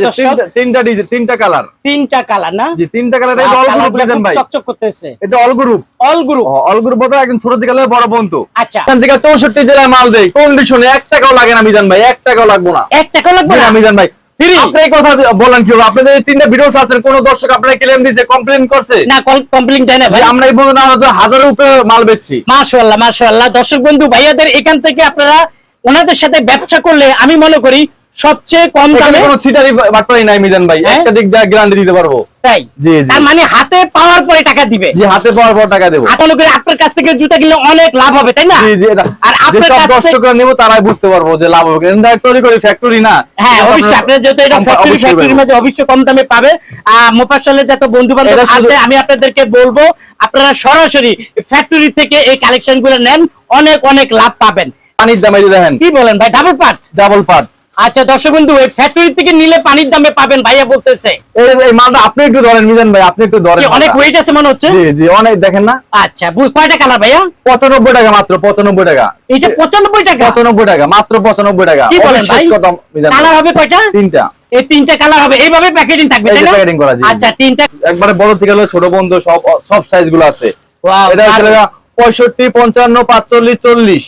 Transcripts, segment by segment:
দর্শক তিনটা- তিনটা ডিজাইন তিনটা কালার তিনটা কালার না? জি তিনটা কালার এটা অল গ্রুপ ডিজাইন ভাই। চকচক করতেছে। এটা all group all group all group বলতে একদম ছোট দিকে বড় বন্ধু। আচ্ছা। এখান থেকে চৌষট্টি জেলায় মাল দেয় কন্ডিশনে এক টাকাও লাগে না মিজান ভাই। এক টাকাও লাগবো না। এক টাকা লাগবে না না, মিজান ভাই। Free? কথা বলেন কি আপনি তিনটা ভিডিও ছাড়ছেন কোন দর্শক আপনারা ক্লেম দিছে কমপ্লেন করছে? না কমপ্লেন দেয় না ভাই ভাই। আমরা এই পর্যন্ত আমরা হাজারের উপরে মাল বেচছি। মাশাআল্লাহ মাশাআল্লাহ। দর্শক বন্ধু ভাইয়াদের এখান থেকে আপনারা ওনাদের সাথে ব্যবসা করলে আমি মনে করি সবচেয়ে কম দামে কোনো সিটারি বাটপারি নাই মিজান ভাই। হ্যাঁ? একটা দিক দিয়ে গ্যারান্টি দিতে পারব। তাই? জি, জি। তার মানে হাতে পাওয়ার পরে টাকা দিবে। জি হাতে পাওয়ার পর টাকা দেবো। করে আপনার কাছ থেকে জুতা কিনলে অনেক লাভ হবে তাই না? জি জি আর আপনার কাছ থেকে- দর্শকরা নেব তারাই বুঝতে পারব যে লাভ হবে। করি ফ্যাক্টরি না। হ্যাঁ অবশ্যই আপনার যেহেতু এটা ফ্যাক্টরি ফ্যাক্টরির মধ্যে অবশ্যই কম দামে পাবে। আর মোফাসলের যত বন্ধু বান্ধব আছে আমি আপনাদেরকে বলব আপনারা সরাসরি ফ্যাক্টরি থেকে এই কালেকশনগুলো নেন অনেক অনেক লাভ পাবেন। পানির দাম দেখেন। কি বলেন ভাই? ডাবল পার্ট ডাবল পার্ট আচ্ছা দর্শক বন্ধু এই ফ্যাক্টরি থেকে নিলে পানির দামে পাবেন ভাইয়া বলতেছে। এই মালটা আপনি একটু ধরেন মিজান ভাই আপনি একটু ধরেন অনেক ওয়েট আছে মনে হচ্ছে? জি জি অনেক দেখেন না। আচ্ছা কয়টা কালার ভাইয়া? পঁচানব্বই টাকা মাত্র পঁচানব্বই টাকা। এটা পঁচানব্বই টাকা? পঁচানব্বই টাকা মাত্র পঁচানব্বই টাকা। কি বলেন ভাই? কত মিজান কালার হবে কয়টা? তিনটা। এই তিনটা কালার হবে। এইভাবে প্যাকেটিং থাকবে তাই না? প্যাকেটিং করা আচ্ছা তিনটা একবারে বড় থেকে হলো ছোট বন্ধু সব সব সাইজগুলো আছে। এটা হচ্ছে দারুণ। পঁয়ষট্টি পঞ্চান্ন পাঁচচল্লিশ চল্লিশ।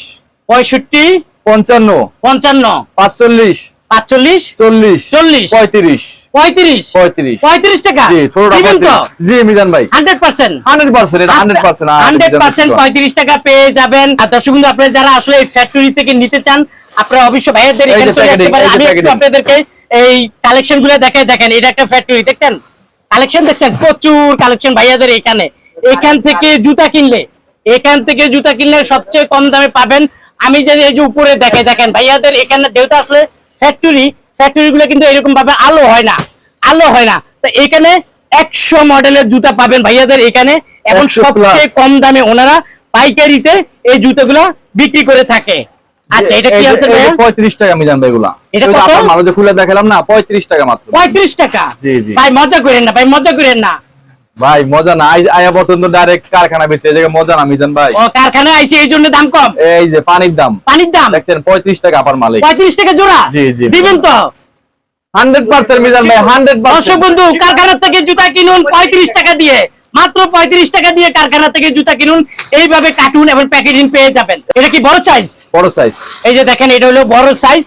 পঁয়ষট্টি পঞ্চান্ন পঞ্চান্ন পাঁচচল্লিশ পাঁচচল্লিশ চল্লিশ চল্লিশ পঁয়ত্রিশ পঁয়ত্রিশ পঁয়ত্রিশ। পঁয়ত্রিশ টাকা। জি ছোটটা দিবেন তো পঁয়ত্রিশ। জি মিজান ভাই। Hundred percent. Hundred percent hundred percent hundred percent পঁয়ত্রিশ টাকা পেয়ে যাবেন। আর দর্শক বন্ধু আপনারা যারা আসলে এই ফ্যাক্টরি থেকে নিতে চান আপনারা অবশ্যই ভাইয়াদের এখানে চলে আসতে পারেন। আমি একটু আপনাদেরকে এই কালেকশনগুলো দেখাই দেখেন এটা একটা ফ্যাক্টরি দেখছেন? কালেকশন দেখছেন? প্রচুর কালেকশন ভাইয়াদের এখানে। এখান থেকে জুতা কিনলে এখান থেকে জুতা কিনলে সবচেয়ে কম দামে পাবেন আমি যদি এই যে উপরে দেখাই দেখেন ভাইয়াদের এখানে যেহেতু আসলে ফ্যাক্টরি ফ্যাক্টরি গুলো কিন্তু এরকম ভাবে আলো হয় না আলো হয় না। তো এখানে একশো মডেলের জুতা পাবেন ভাইয়াদের এখানে। এবং সবচেয়ে কম দামে ওনারা পাইকারিতে এই জুতোগুলো বিক্রি করে থাকে। আচ্ছা এটা কি আছে ভাইয়া? পঁয়ত্রিশ টাকা মিজান ভাই এগুলা এটা কত? আপনার মাল যে খুলে দেখালাম না পঁয়ত্রিশ টাকা মাত্র। পঁয়ত্রিশ টাকা? জি, জি। ভাই মজা করেন না ভাই মজা করেন না। ভাই মজা না। আয়া পর্যন্ত ডাইরেক্ট কারখানা এই জায়গায় মজা না মিজান ভাই? ও কারখানায় আইসি এই জন্য দাম কম? এই যে পানির দাম। পানির দাম? দেখছেন পঁয়ত্রিশ টাকা আপার মালিক। পঁয়ত্রিশ টাকা জোড়া? জি, জি। দিবেন তো? হান্ড্রেড পার্সেন্ট মিজান ভাই হান্ড্রেড দর্শক বন্ধু কারখানা থেকে জুতা কিনুন পঁয়ত্রিশ টাকা দিয়ে। মাত্র পঁয়ত্রিশ টাকা দিয়ে কারখানা থেকে জুতা কিনুন এইভাবে কার্টুন এবং প্যাকেজিং পেয়ে যাবেন। এটা কি বড় সাইজ বড় সাইজ এই যে দেখেন এটা হলো বড় সাইজ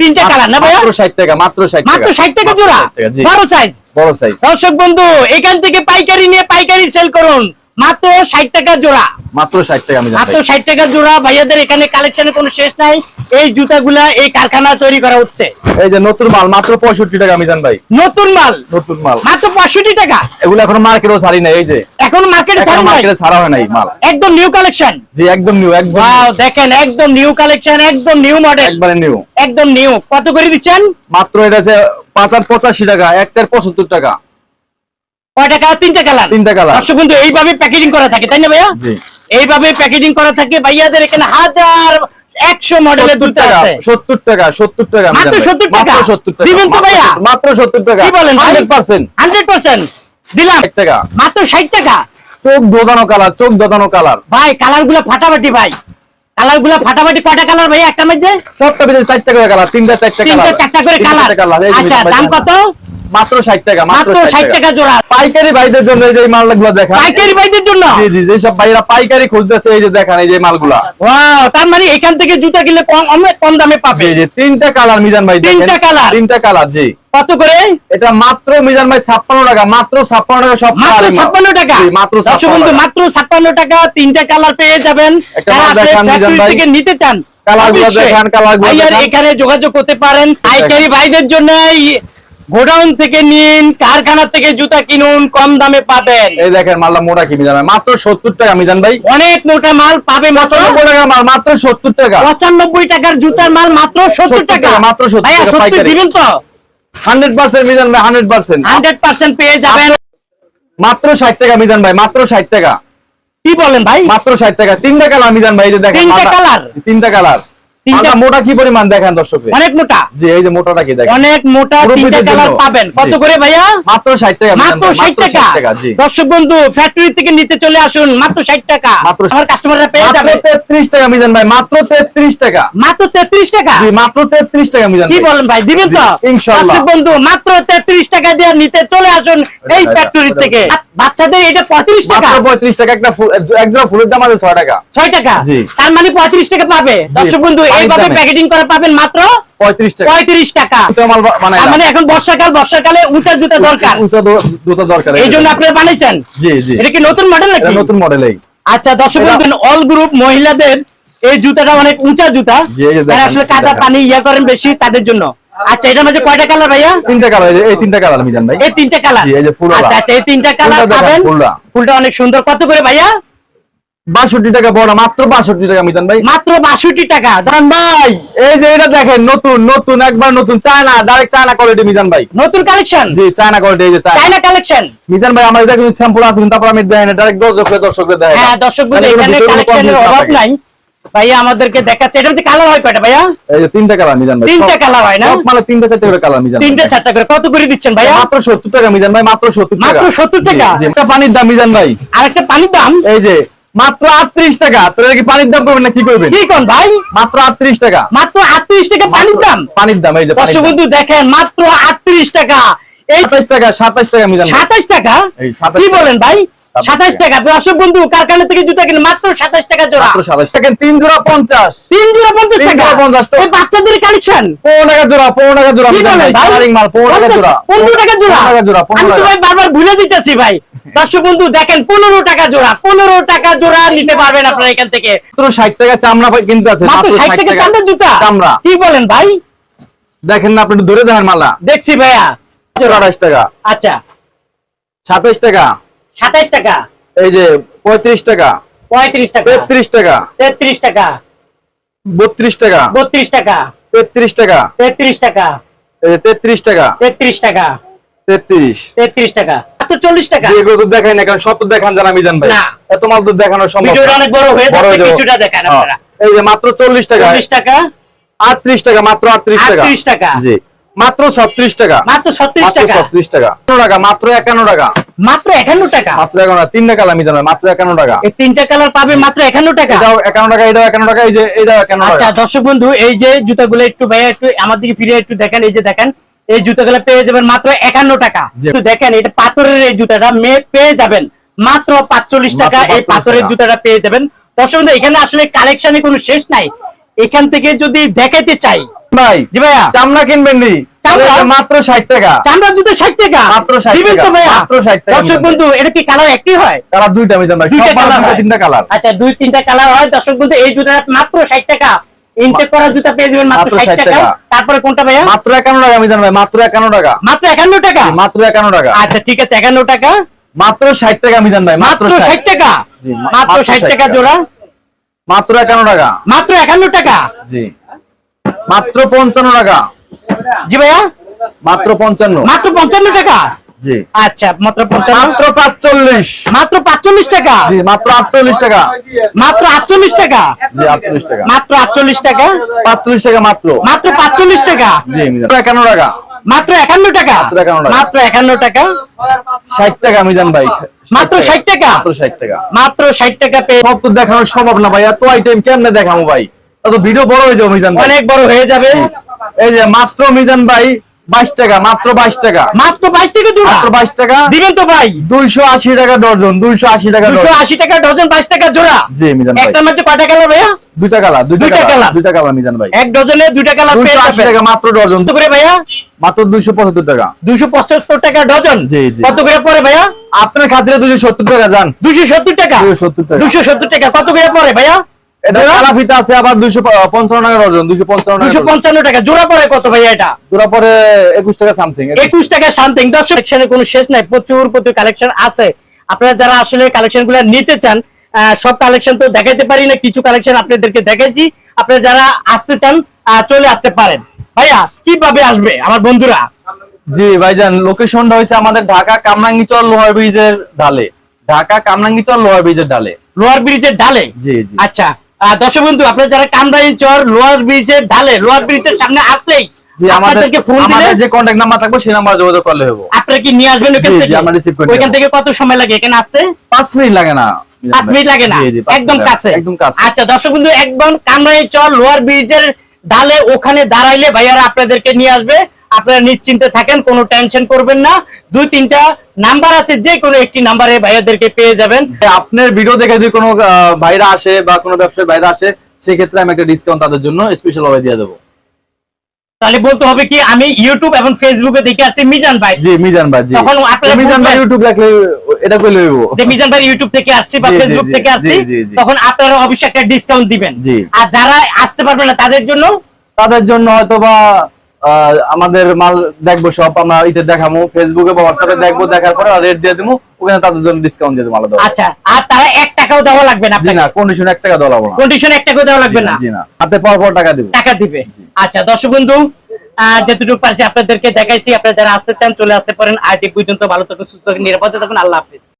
তিনটা কালার না ভাইয়া? টাকা মাত্র টাকা। মাত্র ষাট টাকা জোড়া? 60 টাকা, জি। বড় সাইজ বড় সাইজ দর্শক বন্ধু এখান থেকে পাইকারি নিয়ে পাইকারি সেল করুন। মাত্র ষাট টাকা জোড়া। মাত্র টাকা মাত্র টাকা জোড়া। ভাইয়াদের এখানে কালেকশনের কোনো শেষ নাই। এই জুতাগুলা এই কারখানা তৈরি করা হচ্ছে। এই যে নতুন মাল মাত্র পঁয়ষট্টি টাকা মিজান ভাই। নতুন মাল? নতুন মাল। মাত্র পঁয়ষট্টি টাকা? এগুলো এখন মার্কেটও ছাড়ি নাই এই যে। এখন মার্কেটে নাই? মার্কেটে ছাড়া হয় নাই মাল। একদম নিউ কালেকশন জি একদম নিউ একদম ওয়াও দেখেন একদম নিউ কালেকশন একদম নিউ মডেল একবারে নিউ একদম নিউ কত করে দিচ্ছেন? মাত্র এটা আছে পাঁচ আর পঁচাশি টাকা এক চার পঁচাত্তর টাকা। কয় টাকা? তিনটা কালার। তিনটা কালার। দর্শক বন্ধু এইভাবে প্যাকেজিং করা থাকে তাই না ভাইয়া? জি। এইভাবে প্যাকেজিং করা থাকে ভাইয়াদের এখানে হাজার একশো মডেলের সত্তর আছে। সত্তর টাকা সত্তর টাকা মাত্র মিজান ভাই। 70 টাকা? সত্তর টাকা দিবেন তো ভাইয়া? মাত্র সত্তর টাকা। কি বলেন হান্ড্রেড পার্সেন্ট। Hundred percent? দিলাম। টাকা। মাত্র ষাট টাকা? চোখ দোদানো কালার চোখ দোদানো কালার। ভাই কালারগুলা ফাটাফাটি ভাই। কালারগুলা ফাটাফাটি কয়টা কালার ভাই একটা মধ্যে? সবটা ভিতরে চারটা করে কালার তিনটা চারটা তিনটা চারটা করে কালার। আচ্ছা দাম কত? মাত্র ষাট টাকা মাত্র ষাট টাকা জোড়া পাইকারি ভাইদের জন্য এই যে মালগুলো দেখা পাইকারি ভাইদের জন্য জি জি যেসব ভাইরা পাইকারি খুঁজতেছে এই যে দেখান এই যে মালগুলা ওয়াও তার মানে এখান থেকে জুতা কিনলে কম অনেক কম দামে পাবে জি জি তিনটা কালার মিজান ভাই। তিনটা colour? তিনটা কালার জি কত করে এটা মাত্র মিজান ভাই ছাপ্পান্ন টাকা মাত্র ছাপ্পান্ন টাকা সব মাত্র colour-ই মাল। ছাপ্পান্ন টাকা জি, মাত্র দর্শক ছাপ্পান্ন বন্ধু টাকা। মাত্র ছাপ্পান্ন টাকা তিনটা কালার পেয়ে যাবেন আসলে দেখান, মিজান ভাই। থেকে নিতে চান Colour গুলো অবশ্যই দেখান, colour গুলো ভাইয়ার দেখান। এখানে যোগাযোগ করতে পারেন পাইকারি ভাইদের জন্য গোডাউন থেকে নিন কারখানা থেকে জুতা কিনুন কম দামে পাবেন। এই দেখেন মালটা মোটা কি মিজান মাত্র সত্তর টাকা মিজান ভাই। অনেক মোটা মাল পাবে পঁচানব্বই টাকা মাল মাত্র সত্তর টাকা। পঁচানব্বই টাকার জুতার মাল মাত্র সত্তর টাকা। মাত্র 70 ভাইয়া টাকা সত্যি পাইকারি। দিবেন তো? হান্ড্রেড পার্সেন্ট মিজান ভাই হান্ড্রেড পার্সেন্ট। হান্ড্রেড পার্সেন্ট পেয়ে যাবেন। মাত্র ষাট টাকা মিজান ভাই মাত্র ষাট টাকা। কি বলেন ভাই? মাত্র ষাট টাকা। তিনটা কালার মিজান ভাই দেখেন তিনটা colour? তিনটা কালার। তিনটা মোটা কি পরিমাণ দেখেন দর্শকে অনেক মোটা। জি এই যে মোটাটা কি দেখেন? অনেক মোটা তিনটা কালার পাবেন। কত করে ভাইয়া? মাত্র 60 টাকা মাত্র ষাট টাকা। দর্শক বন্ধু ফ্যাক্টরি থেকে নিতে চলে আসুন। মাত্র টাকা। মাত্র আমার কাস্টমাররা পেয়ে যাবে। 33 টাকা মিজান ভাই মাত্র 33 টাকা। মাত্র তেত্রিশ টাকা? জি মাত্র 33 টাকা মিজান কি বলেন ভাই দিবেন তো? ইনশাআল্লাহ। দর্শক বন্ধু মাত্র তেত্রিশ টাকা দিয়ে নিতে চলে আসুন এই ফ্যাক্টরি এটা- থেকে। বাচ্চাদের এটা পঁয়ত্রিশ টাকা। মাত্র 35 টাকা একটা এক জোড়া ফুলের দাম আছে 6 টাকা। ছয় টাকা? জি। তার মানে পঁয়ত্রিশ টাকা পাবে। দর্শক বন্ধু এইভাবে প্যাকেটিং করে পাবেন মাত্র 35 টাকা। পঁয়ত্রিশ টাকা। মানে এখন বর্ষাকাল বর্ষাকালে উঁচা জুতা দরকার। উঁচা জুতা দরকার এই জন্য আপনারা বানিয়েছেন জি জি। এটা কি নতুন মডেল নাকি? নতুন মডেলেই আচ্ছা দর্শক বন্ধু অল গ্রুপ মহিলাদের এই জুতাটা অনেক উঁচা জুতা। যারা আসলে কাদা পানি ইয়া করেন বেশি তাদের জন্য। আচ্ছা এটার মাঝে কয়টা কালার ভাইয়া? তিনটা কালার এই তিনটা কালার মিজান ভাই। এই তিনটা কালার এই যে ফুলওয়ালা। আচ্ছা আচ্ছা এই তিনটা কালার পাবেন? ফুলটা। ফুলটা অনেক সুন্দর। কত করে ভাইয়া? 62 টাকা বড় মাত্র 62 টাকা মিজান ভাই। মাত্র বাষট্টি টাকা। দাঁড়ান ভাই। এই যে এটা দেখেন নতুন নতুন একবার নতুন। China direct China quality Mizan ভাই। নতুন কালেকশন জি চায়না কোয়ালিটি এই যে চায়না। কালেকশন মিজান ভাই আমার দেখুন স্যাম্পল আছে কিন্তু তারপর আমি দেখেন ডাইরেক্ট দর্শকদের দর্শকদের দেখেন হ্যাঁ দর্শক এখানে কালেকশনের অভাব নাই। ভাইয়া আমাদেরকে দেখাচ্ছে। এটার মধ্যে কালার হয় কয়টা ভাইয়া? এই যে তিনটা কালার মিজান ভাই তিনটা কালার হয় না? সব মানে তিনটা চারটে করে কালার মিজান তিনটা চারটা করে। কত করে দিচ্ছেন ভাইয়া? মাত্র 70 টাকা মিজান ভাই মাত্র 70 টাকা। মাত্র 70 টাকা? একটা পানির দাম মিজান ভাই। আর একটা পানির দাম? এই যে মাত্র 38 টাকা। তোরা কি পানির দাম করবেন না কি করবেন? কি কোন ভাই? মাত্র 38 টাকা। মাত্র আটত্রিশ টাকা পানির দাম? পানির দাম এই যে পানির। বন্ধু দেখেন মাত্র আটত্রিশ টাকা। এই 27 টাকা 27 টাকা মিজান ভাই। সাতাশ টাকা? এই 27 কি বলেন ভাই? 27 সাতাশ টাকা। দর্শক বন্ধু কারখানা থেকে জুতা কিনে মাত্র সাতাশ টাকা জোড়া। 27 টাকা। তিন জোড়া 50 তিন জোড়া পঞ্চাশ টাকা? 50 টাকা। বাচ্চাদের কালেকশন 15 টাকা জোড়া 15 টাকা জোড়া কি মিজান বলেন ভাই ভাই? কালারিং মাল 15 টাকা জোড়া। পনেরো টাকা জোড়া? টাকা জোড়া আমি তো ভাই বারবার ভুলে দিতেছি ভাই। দর্শক বন্ধু দেখেন পনেরো টাকা জোড়া পনেরো টাকা জোড়া নিতে পারবেন আপনারা এখান থেকে। মাত্র 60 টাকা চামড়া পাই কিনতে আছে। মাত্র ষাট টাকা চামড়ার জুতা? চামড়া। কি বলেন ভাই? দেখেন না আপনি একটু ধরে দেখেন মালা দেখছি ভাইয়া। 28 টাকা। আচ্ছা। 27 টাকা। সাতাইশ টাকা। এই যে 35 টাকা। পঁয়ত্রিশ টাকা। 33 টাকা। তেত্রিশ টাকা। 32 টাকা। বত্রিশ টাকা। 33 টাকা। তেত্রিশ টাকা। এই যে 33 টাকা। তেত্রিশ টাকা। 33 তেত্রিশ টাকা। মাত্র চল্লিশ টাকা। জি, এগুলো তো দেখাই না কারণ সব তো দেখান জানা মিজান ভাই। না। এত মাল তো দেখানো সম্ভব ভিডিওটা অনেক বড় হয়ে যাচ্ছে কিছুটা দেখান। আপনারা। এই যে মাত্র 40 টাকা। চল্লিশ টাকা। 38 টাকা মাত্র 38 টাকা। 38 টাকা। জি। মাত্র 36 টাকা। মাত্র ছত্রিশ মাত্র টাকা। 36 টাকা। 51 টাকা মাত্র 51 টাকা। মাত্র একান্ন টাকা? মাত্র 51 টাকা তিনটা কালার মিজান মাত্র 51 টাকা। এই তিনটা কালার পাবে মাত্র একান্ন টাকা? এটাও 51 টাকা এটাও 51 টাকা এই যে এটাও 51 আচ্ছা টাকা দর্শক বন্ধু এই যে জুতাগুলো একটু ভাইয়া একটু আমার দিকে ফিরে একটু দেখেন এই যে দেখেন এই জুতাগুলো পেয়ে যাবেন মাত্র একান্ন টাকা। একটু দেখেন এটা পাথরের এই জুতাটা মে- পেয়ে যাবেন মাত্র পাঁচচল্লিশ মাত্র টাকা এই পাথরের। জুতাটা পেয়ে যাবেন। দর্শক বন্ধু এখানে আসলে কালেকশনে কোনো শেষ নাই। এখান থেকে যদি দেখাইতে চাই। ভাই জি ভাইয়া। চামড়া কিনবেন নি? মাত্র 60 টাকা। চামড়ার জুতো ষাট টাকা? মাত্র 60 দিবেন তো ভাইয়া। মাত্র 60 টাকা দর্শক বন্ধু এটা কি কালার একই হয়? তারা দুইটা মিজান ভাই দুইটা কালার তিনটা কালার আচ্ছা দুই তিনটা কালার হয়। দর্শক বন্ধু এই জুতাটা মাত্র ষাট টাকা। ইনটেক করা জুতা পেয়ে যাবেন মাত্র মাত্র ষাট 60 টাকা। তারপরে কোনটা ভাইয়া? মাত্র 51 টাকা মিজান ভাই মাত্র 51 টাকা। মাত্র একান্ন টাকা? মাত্র 51 টাকা। আচ্ছা ঠিক আছে একান্ন টাকা। মাত্র 60 টাকা মিজান ভাই মাত্র মাত্র ষাট। 60 টাকা? মাত্র মাত্র ষাট 60 টাকা টাকা। জোড়া? মাত্র 51 টাকা। মাত্র একান্ন টাকা? জি। মাত্র 55 টাকা। জি ভাইয়া? মাত্র 55 মাত্র পঞ্চান্ন টাকা? জি। আচ্ছা মাত্র পঞ্চান্ন। মাত্র 45 মাত্র পাঁচচল্লিশ টাকা? জি মাত্র 48 টাকা। মাত্র আটচল্লিশ টাকা? জি 48 টাকা। মাত্র আটচল্লিশ টাকা? 45 টাকা মাত্র। মাত্র পাঁচচল্লিশ টাকা? জি মিজান 51 টাকা মাত্র একান্ন টাকা। মাত্র 51 টাকা। মাত্র একান্ন টাকা। 60 টাকা। মিজান ভাই। মাত্র 60 টাকা? মাত্র 60 টাকা। মাত্র ষাট টাকা পেয়ে সব তো দেখানো সম্ভব না ভাই এত আইটেম কেমনে দেখাবো ভাই? তো ভিডিও বড় হয়ে যাবে মিজান ভাই। অনেক বড় হয়ে যাবে। এই যে মাত্র মিজান ভাই 22 টাকা মাত্র 22 টাকা। মাত্র বাইশ টাকা জোড়া? মাত্র 22 টাকা। দিবেন তো ভাই। 280 টাকা ডজন 280 টাকা দুশো আশি টাকা ডজন বাইশ টাকা জোড়া? জি মিজান কয়টা কালার ভাইয়া? দুইটা কালার দুইটা দুইটা কালার কালার। দুইটা কালার মিজান ভাই। এক ডজনে দুইটা কালার 280 টাকা মাত্র ডজন। কত করে ভাইয়া? মাত্র 275 টাকা। দুশো পঁচাত্তর টাকা ডজন? জি, জি। কত করে পড়ে ভাইয়া? আপনার খাতিরে 270 টাকা যান দুশো সত্তর টাকা? 270 টাকা। দুশো সত্তর টাকা কত করে পড়ে ভাইয়া? এটা কালা ফিতা আছে আবার 255 টাকা ডজন 255 টাকা দুশো ডজন। পঞ্চান্ন টাকা। জোড়া পড়ে কত ভাইয়া এটা? জোড়া পরে 21 টাকা সামথিং একুশ। টাকা সামথিং দশ কালেকশনের কোনো শেষ নাই প্রচুর প্রচুর কালেকশন আছে। আপনারা যারা আসলে কালেকশন নিতে চান সব কালেকশন তো দেখাইতে পারি না কিছু কালেকশন আপনাদেরকে দেখাইছি। আপনারা যারা আসতে চান চলে আসতে পারেন। ভাইয়া কীভাবে আসবে আমার বন্ধুরা? জি ভাইজান লোকেশনটা হয়েছে আমাদের ঢাকা কামরাঙ্গীচর লোহার ব্রিজের ঢালে ঢাকা কামরাঙ্গীচর লোহার ব্রিজের ঢালে লোয়ার ব্রিজের ঢালে জি জি। আচ্ছা। দর্শক বন্ধু আপনারা যারা কামরাইন চর লোয়ার ব্রিজের ঢালে লোয়ার ব্রিজের সামনে আসলেই জি ফোন দিলে যে কন্ট্যাক্ট নাম্বার থাকবে সেই নাম্বার যোগাযোগ করলে হবে। আপনারা কি নিয়ে আসবেন ওখান থেকে? কত সময় লাগে? এখানে আসতে? পাঁচ মিনিট লাগে না। পাঁচ মিনিট লাগে না? একদম কাছে। একদম কাছে। আচ্ছা দর্শক বন্ধু একদম কামরাই চর লোয়ার ব্রিজের ডালে ওখানে দাঁড়াইলে ভাইয়ারা আপনাদেরকে নিয়ে আসবে। আপনারা নিশ্চিন্তে থাকেন কোনো টেনশন করবেন না। দুই তিনটা নাম্বার আছে যে কোনো একটি নাম্বারে ভাইয়াদেরকে পেয়ে যাবেন। আপনার ভিডিও দেখে যদি কোনো ভাইরা আসে বা কোনো ব্যবসায়ী ভাইরা আসে সেক্ষেত্রে আমি একটা ডিসকাউন্ট তাদের জন্য স্পেশাল ভাবে দিয়ে দেবো। তাহলে বলতে হবে কি আমি ইউটিউব এবং ফেসবুকে দেখে আসছি মিজান ভাই। জি মিজান ভাই জি। তখন আপনারা মিজান ভাই ইউটিউব রাখলে এটা করলে হইব যে মিজান ভাই ইউটিউব থেকে আসছি বা ফেসবুক থেকে আসছি। তখন আপনারা অবশ্যই একটা ডিসকাউন্ট দিবেন। জি। আর যারা আসতে পারবে না তাদের জন্য? তাদের জন্য হয়তো বা আমাদের মাল দেখব সব আমরা ইতে দেখাবো ফেসবুকে বা হোয়াটসঅ্যাপে দেখব দেখার পরে রেট দিয়ে দেবো ওখানে তাদের জন্য ডিসকাউন্ট দিয়ে দেবো আলাদা আচ্ছা আর তারা এক টাকাও দেওয়া লাগবে না না কন্ডিশন এক টাকা দেওয়া লাগবে না। কন্ডিশন এক টাকাও দেওয়া লাগবে না জি না। হাতে পাওয়ার পর টাকা দিবে। টাকা দিবে। আচ্ছা দর্শক বন্ধু আহ, যতটুকু পারছি আপনাদেরকে দেখাইছি। আপনারা যারা আসতে চান চলে আসতে পারেন। আজ এই পর্যন্ত ভালো থাকুন সুস্থ থাকুন নিরাপদে থাকুন। আল্লাহ হাফিজ।